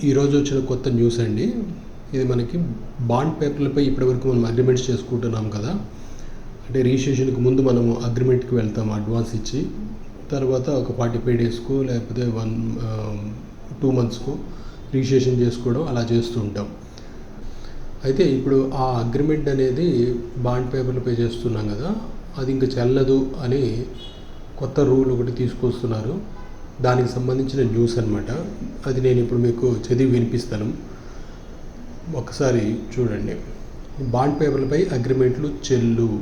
ఈరోజు వచ్చిన కొత్త న్యూస్ అండి. ఇది మనకి బాండ్ పేపర్లపై ఇప్పటివరకు మనం అగ్రిమెంట్స్ చేసుకుంటున్నాం కదా. అంటే రిజిస్ట్రేషన్కి ముందు మనము అగ్రిమెంట్కి వెళ్తాం అడ్వాన్స్ ఇచ్చి. తర్వాత ఒక ఫార్టీ ఫైవ్ డేస్కు లేకపోతే వన్ టూ మంత్స్కు రిజిస్ట్రేషన్ చేసుకోవడం అలా చేస్తూ ఉంటాం. అయితే ఇప్పుడు ఆ అగ్రిమెంట్ అనేది బాండ్ పేపర్లపై చేస్తున్నాం కదా. అది ఇంకా చెల్లదు అని కొత్త రూల్ ఒకటి తీసుకొస్తున్నారు. దానికి సంబంధించిన న్యూస్ అనమాట అది నేను ఇప్పుడు మీకు చదివి వినిపిస్తాను. ఒకసారి చూడండి. బాండ్ పేపర్లపై అగ్రిమెంట్లు చెల్లు.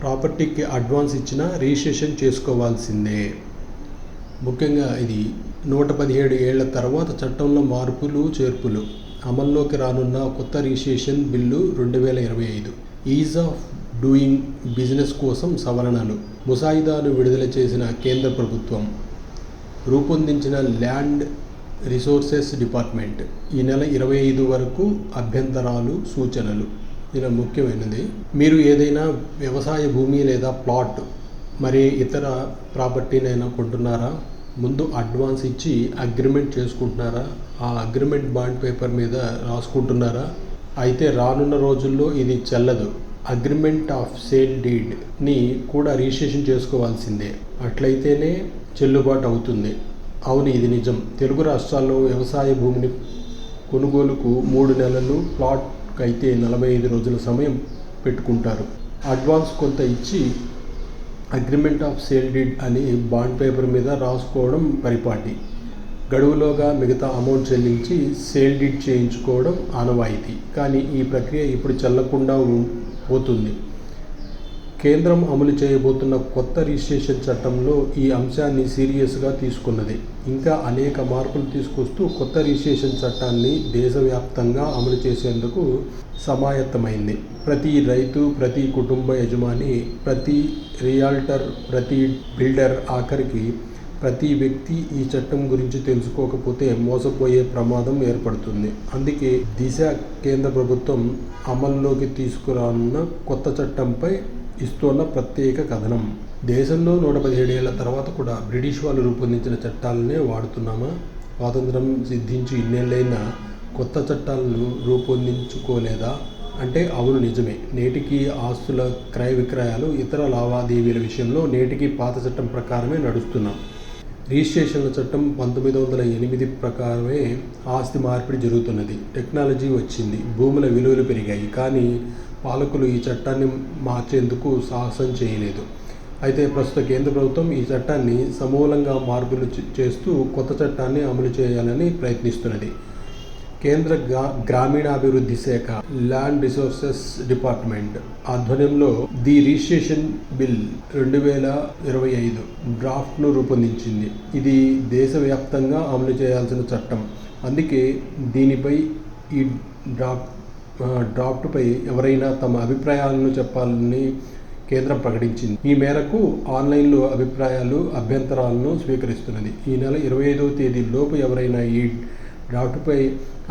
ప్రాపర్టీకి అడ్వాన్స్ ఇచ్చిన రిజిస్ట్రేషన్ చేసుకోవాల్సిందే. ముఖ్యంగా ఇది నూట పదిహేడు ఏళ్ళ తర్వాత చట్టంలో మార్పులు చేర్పులు. అమల్లోకి రానున్న కొత్త రిజిస్ట్రేషన్ బిల్లు రెండు వేల ఇరవై ఐదు. ఈజ్ ఆఫ్ డూయింగ్ బిజినెస్ కోసం సవరణలు. ముసాయిదాను విడుదల చేసిన కేంద్ర ప్రభుత్వం. రూపొందించిన ల్యాండ్ రిసోర్సెస్ డిపార్ట్మెంట్ ఈ నెల ఇరవై ఐదు వరకు అభ్యంతరాలు సూచనలు. ఇలా ముఖ్యమైనది. మీరు ఏదైనా వ్యవసాయ భూమి లేదా ప్లాట్ మరి ఇతర ప్రాపర్టీనైనా కొంటున్నారా? ముందు అడ్వాన్స్ ఇచ్చి అగ్రిమెంట్ చేసుకుంటున్నారా? ఆ అగ్రిమెంట్ బాండ్ పేపర్ మీద రాసుకుంటున్నారా? అయితే రానున్న రోజుల్లో ఇది చెల్లదు. అగ్రిమెంట్ ఆఫ్ సేల్ డీడ్ని కూడా రిజిస్ట్రేషన్ చేసుకోవాల్సిందే. అట్లయితేనే చెల్లుబాటు అవుతుంది. అవును ఇది నిజం. తెలుగు రాష్ట్రాల్లో వ్యవసాయ భూమిని కొనుగోలుకు మూడు నెలలు ప్లాట్కి అయితే నలభై ఐదు రోజుల సమయం పెట్టుకుంటారు. అడ్వాన్స్ కొంత ఇచ్చి అగ్రిమెంట్ ఆఫ్ సేల్ డీడ్ అని బాండ్ పేపర్ మీద రాసుకోవడం పరిపాటి. గడువులోగా మిగతా అమౌంట్ చెల్లించి సేల్ డీడ్ చేయించుకోవడం ఆనవాయితీ. కానీ ఈ ప్రక్రియ ఇప్పుడు చెల్లకుండా పోతుంది. కేంద్రం అమలు చేయబోతున్న కొత్త రిజిస్ట్రేషన్ చట్టంలో ఈ అంశాన్ని సీరియస్గా తీసుకున్నది. ఇంకా అనేక మార్పులు తీసుకొస్తూ కొత్త రిజిస్ట్రేషన్ చట్టాన్ని దేశవ్యాప్తంగా అమలు చేసేందుకు సమాయత్తమైంది. ప్రతి రైతు ప్రతి కుటుంబ యజమాని ప్రతి రియాల్టర్ ప్రతి బిల్డర్ ఆఖరికి ప్రతి వ్యక్తి ఈ చట్టం గురించి తెలుసుకోకపోతే మోసపోయే ప్రమాదం ఏర్పడుతుంది. అందుకే దిశ కేంద్ర ప్రభుత్వం అమల్లోకి తీసుకురానున్న కొత్త చట్టంపై ఇస్తున్న ప్రత్యేక కథనం. దేశంలో నూట పదిహేడు ఏళ్ళ తర్వాత కూడా బ్రిటిష్ వాళ్ళు రూపొందించిన చట్టాలనే వాడుతున్నామా? స్వాతంత్రం సిద్ధించి ఇన్నేళ్ళైనా కొత్త చట్టాలను రూపొందించుకోలేదా? అంటే అవును నిజమే. నేటికి ఆస్తుల క్రయ విక్రయాలు ఇతర లావాదేవీల విషయంలో నేటికి పాత చట్టం ప్రకారమే నడుస్తున్నాం. రిజిస్ట్రేషన్ల చట్టం పంతొమ్మిది వందల ఎనిమిది ప్రకారమే ఆస్తి మార్పిడి జరుగుతున్నది. టెక్నాలజీ వచ్చింది. భూముల విలువలు పెరిగాయి. కానీ పాలకులు ఈ చట్టాన్ని మార్చేందుకు సాహసం చేయలేదు. అయితే ప్రస్తుత కేంద్ర ప్రభుత్వం ఈ చట్టాన్ని సమూలంగా మార్పులు చేస్తూ కొత్త చట్టాన్ని అమలు చేయాలని ప్రయత్నిస్తున్నది. కేంద్ర గ్రా గ్రామీణాభివృద్ధి శాఖ ల్యాండ్ రిసోర్సెస్ డిపార్ట్మెంట్ ఆధ్వర్యంలో ది రిజిస్ట్రేషన్ బిల్ రెండు వేల ఇరవై ఐదు డ్రాఫ్ట్ను రూపొందించింది. ఇది దేశవ్యాప్తంగా అమలు చేయాల్సిన చట్టం. అందుకే దీనిపై ఈ డ్రాఫ్ట్ డ్రాఫ్ట్పై ఎవరైనా తమ అభిప్రాయాలను చెప్పాలని కేంద్రం ప్రకటించింది. ఈ మేరకు ఆన్లైన్లో అభిప్రాయాలు అభ్యంతరాలను స్వీకరిస్తున్నది. ఈ నెల ఇరవై ఐదవ తేదీ లోపు ఎవరైనా ఈ డ్రాఫ్ట్పై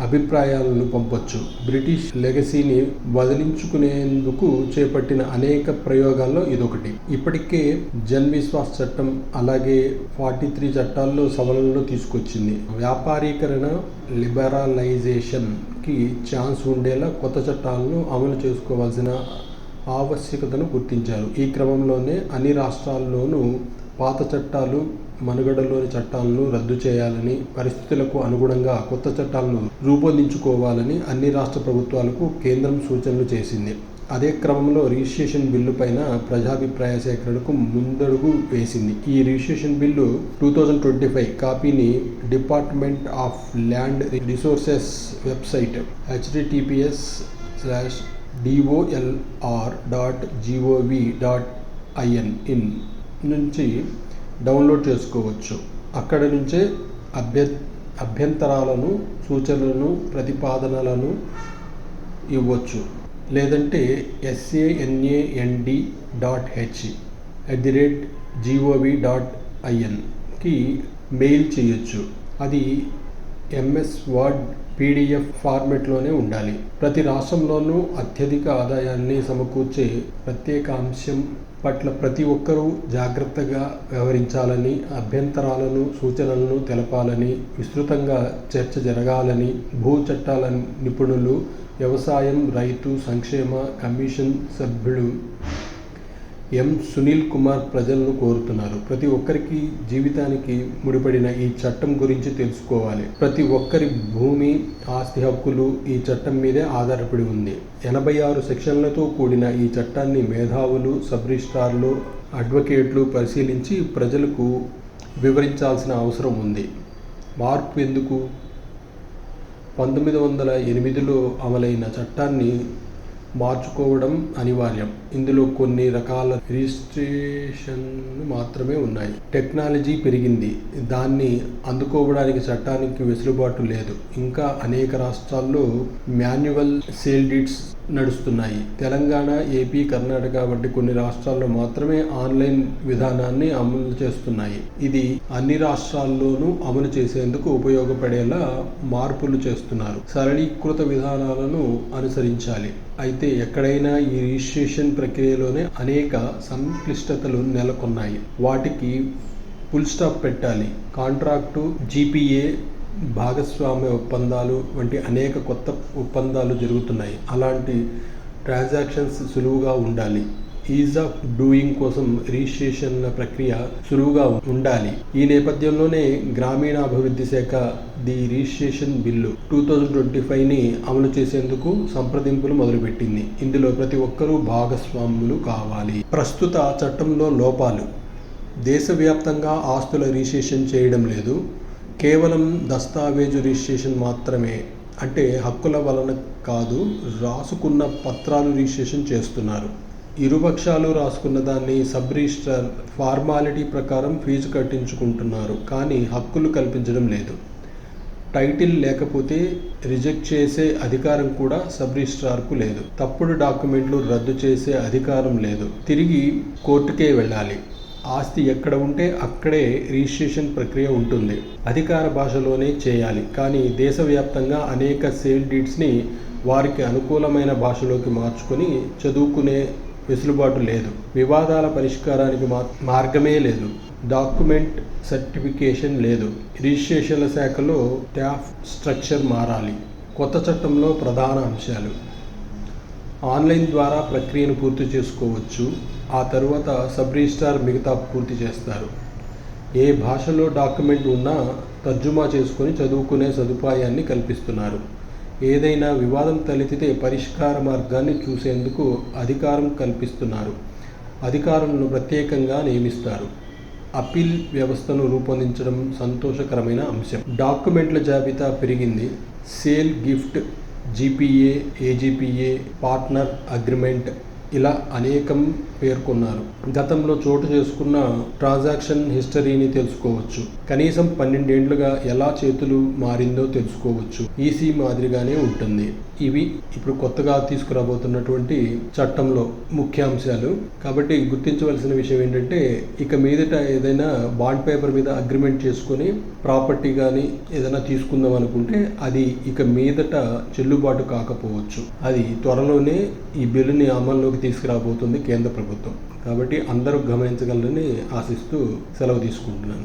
అభిప్రాయాలను పంపొచ్చు. బ్రిటిష్ లెగసీని వదిలించుకునేందుకు చేపట్టిన అనేక ప్రయోగాల్లో ఇదొకటి. ఇప్పటికే జన్ విశ్వాస్ చట్టం అలాగే ఫార్టీ త్రీ చట్టాల్లో సవరణలు తీసుకొచ్చింది. వ్యాపారీకరణ లిబరలైజేషన్కి ఛాన్స్ ఉండేలా కొత్త చట్టాలను అమలు చేసుకోవాల్సిన ఆవశ్యకతను గుర్తించారు. ఈ క్రమంలోనే అన్ని రాష్ట్రాల్లోనూ పాత చట్టాలు మనుగడలోని చట్టాలను రద్దు చేయాలని పరిస్థితులకు అనుగుణంగా కొత్త చట్టాలను రూపొందించుకోవాలని అన్ని రాష్ట్ర ప్రభుత్వాలకు కేంద్రం సూచనలు చేసింది. అదే క్రమంలో రిజిస్ట్రేషన్ బిల్లు పైన ప్రజాభిప్రాయ సేకరణకు ముందడుగు వేసింది. ఈ registration bill two thousand twenty five కాపీని department of land resources website HTTPS slash DOLR dot GOV dot IN in నుంచి డౌన్లోడ్ చేసుకోవచ్చు. అక్కడ నుంచే అభ్య అభ్యంతరాలను సూచనలను ప్రతిపాదనలను ఇవ్వచ్చు. లేదంటే SANAND dot H at the rate GOV dot ఐఎన్కి mail చేయొచ్చు. అది ఎంఎస్ వర్డ్ పీడిఎఫ్ ఫార్మెట్లోనే ఉండాలి. ప్రతి రాష్ట్రంలోనూ అత్యధిక ఆదాయాన్ని సమకూర్చే ప్రత్యేక అంశం పట్ల ప్రతి ఒక్కరూ జాగ్రత్తగా వ్యవహరించాలని అభ్యంతరాలను సూచనలను తెలపాలని విస్తృతంగా చర్చ జరగాలని భూ చట్టాల నిపుణులు వ్యవసాయం రైతు సంక్షేమ కమిషన్ సభ్యులు ఎం సునీల్ కుమార్ ప్రజలను కోరుతున్నారు. ప్రతి ఒక్కరికి జీవితానికి ముడిపడిన ఈ చట్టం గురించి తెలుసుకోవాలి. ప్రతి ఒక్కరి భూమి ఆస్తి హక్కులు ఈ చట్టం మీదే ఆధారపడి ఉంది. ఎనభై ఆరు సెక్షన్లతో కూడిన ఈ చట్టాన్ని మేధావులు సబ్ రిజిస్ట్రార్లు అడ్వకేట్లు పరిశీలించి ప్రజలకు వివరించాల్సిన అవసరం ఉంది. మార్పు ఎందుకు? పంతొమ్మిది వందల ఎనిమిదిలో అమలైన చట్టాన్ని మార్చుకోవడం అనివార్యం. ఇందులో కొన్ని రకాల రిజిస్ట్రేషన్ మాత్రమే ఉన్నాయి. టెక్నాలజీ పెరిగింది. దాన్ని అందుకోవడానికి చట్టానికి వెసులుబాటు లేదు. ఇంకా అనేక రాష్ట్రాల్లో మాన్యువల్ సేల్ డీడ్స్ నడుస్తున్నాయి. తెలంగాణ ఏపీ కర్ణాటక వంటి కొన్ని రాష్ట్రాల్లో మాత్రమే ఆన్లైన్ విధానాన్ని అమలు చేస్తున్నాయి. ఇది అన్ని రాష్ట్రాల్లోనూ అమలు చేసేందుకు ఉపయోగపడేలా మార్పులు చేస్తున్నారు. సరళీకృత విధానాలను అనుసరించాలి. అయితే ఎక్కడైనా ఈ రిజిస్ట్రేషన్ ప్రక్రియలోనే అనేక సంక్లిష్టతలు నెలకొన్నాయి. వాటికి ఫుల్ స్టాప్ పెట్టాలి. కాంట్రాక్టు జీపీఏ భాగస్వామ్య ఒప్పందాలు వంటి అనేక కొత్త ఒప్పందాలు జరుగుతున్నాయి. అలాంటి ట్రాన్సాక్షన్స్ సులువుగా ఉండాలి. ఈజ్ ఆఫ్ డూయింగ్ కోసం రిజిస్ట్రేషన్ ప్రక్రియ సులువుగా ఉండాలి. ఈ నేపథ్యంలోనే గ్రామీణాభివృద్ధి శాఖ the registration bill two thousand twenty ఫైవ్ని అమలు చేసేందుకు సంప్రదింపులు మొదలుపెట్టింది. ఇందులో ప్రతి ఒక్కరూ భాగస్వాములు కావాలి. ప్రస్తుత చట్టంలో లోపాలు. దేశవ్యాప్తంగా ఆస్తుల రిజిస్ట్రేషన్ చేయడం లేదు. కేవలం దస్తావేజు రిజిస్ట్రేషన్ మాత్రమే అంటే హక్కుల వలన కాదు రాసుకున్న పత్రాలు రిజిస్ట్రేషన్ చేస్తున్నారు. ఇరుపక్షాలు రాసుకున్న దాన్ని సబ్ రిజిస్ట్రార్ ఫార్మాలిటీ ప్రకారం ఫీజు కట్టించుకుంటున్నారు కానీ హక్కులు కల్పించడం లేదు. టైటిల్ లేకపోతే రిజెక్ట్ చేసే అధికారం కూడా సబ్ రిజిస్ట్రార్కు లేదు. తప్పుడు డాక్యుమెంట్లు రద్దు చేసే అధికారం లేదు. తిరిగి కోర్టుకే వెళ్ళాలి. ఆస్తి ఎక్కడ ఉంటే అక్కడే రిజిస్ట్రేషన్ ప్రక్రియ ఉంటుంది. అధికార భాషలోనే చేయాలి. కానీ దేశవ్యాప్తంగా అనేక సేల్ డీడ్స్ని వారికి అనుకూలమైన భాషలోకి మార్చుకొని చదువుకునే వెసులుబాటు లేదు. వివాదాల పరిష్కారానికి మా మార్గమే లేదు. డాక్యుమెంట్ సర్టిఫికేషన్ లేదు. రిజిస్ట్రేషన్ల శాఖలో ట్యాఫ్ స్ట్రక్చర్ మారాలి. కొత్త చట్టంలో ప్రధాన అంశాలు. ఆన్లైన్ ద్వారా ప్రక్రియను పూర్తి చేసుకోవచ్చు. ఆ తరువాత సబ్ రిజిస్ట్రార్ మిగతా పూర్తి చేస్తారు. ఏ భాషలో డాక్యుమెంట్ ఉన్నా తర్జుమా చేసుకొని చదువుకునే సదుపాయాన్ని కల్పిస్తున్నారు. ఏదైనా వివాదం తలెత్తితే పరిష్కార మార్గాన్ని చూసేందుకు అధికారం కల్పిస్తున్నారు. అధికారులను ప్రత్యేకంగా నియమిస్తారు. అప్పీల్ వ్యవస్థను రూపొందించడం సంతోషకరమైన అంశం. డాక్యుమెంట్ల జాబితా పెరిగింది. Sale gift GPA AGPA partner agreement ఇలా అనేకం పేర్కొన్నారు. గతంలో చోటు చేసుకున్న ట్రాన్సాక్షన్ హిస్టరీని తెలుసుకోవచ్చు. కనీసం పన్నెండేండ్లుగా ఎలా చేతులు మారిందో తెలుసుకోవచ్చు. ఈసీ మాదిరిగానే ఉంటుంది. ఇవి ఇప్పుడు కొత్తగా తీసుకురాబోతున్నటువంటి చట్టంలో ముఖ్యాంశాలు కాబట్టి గుర్తించవలసిన విషయం ఏంటంటే ఇక మీదట ఏదైనా బాండ్ పేపర్ మీద అగ్రిమెంట్ చేసుకొని ప్రాపర్టీ కానీ ఏదైనా తీసుకుందాం అనుకుంటే అది ఇక మీదట చెల్లుబాటు కాకపోవచ్చు. అది త్వరలోనే ఈ బిల్లుని అమల్లోకి తీసుకురాబోతుంది కేంద్ర ప్రభుత్వం. కాబట్టి అందరూ గమనించగలరని ఆశిస్తూ సెలవు తీసుకుంటున్నాను.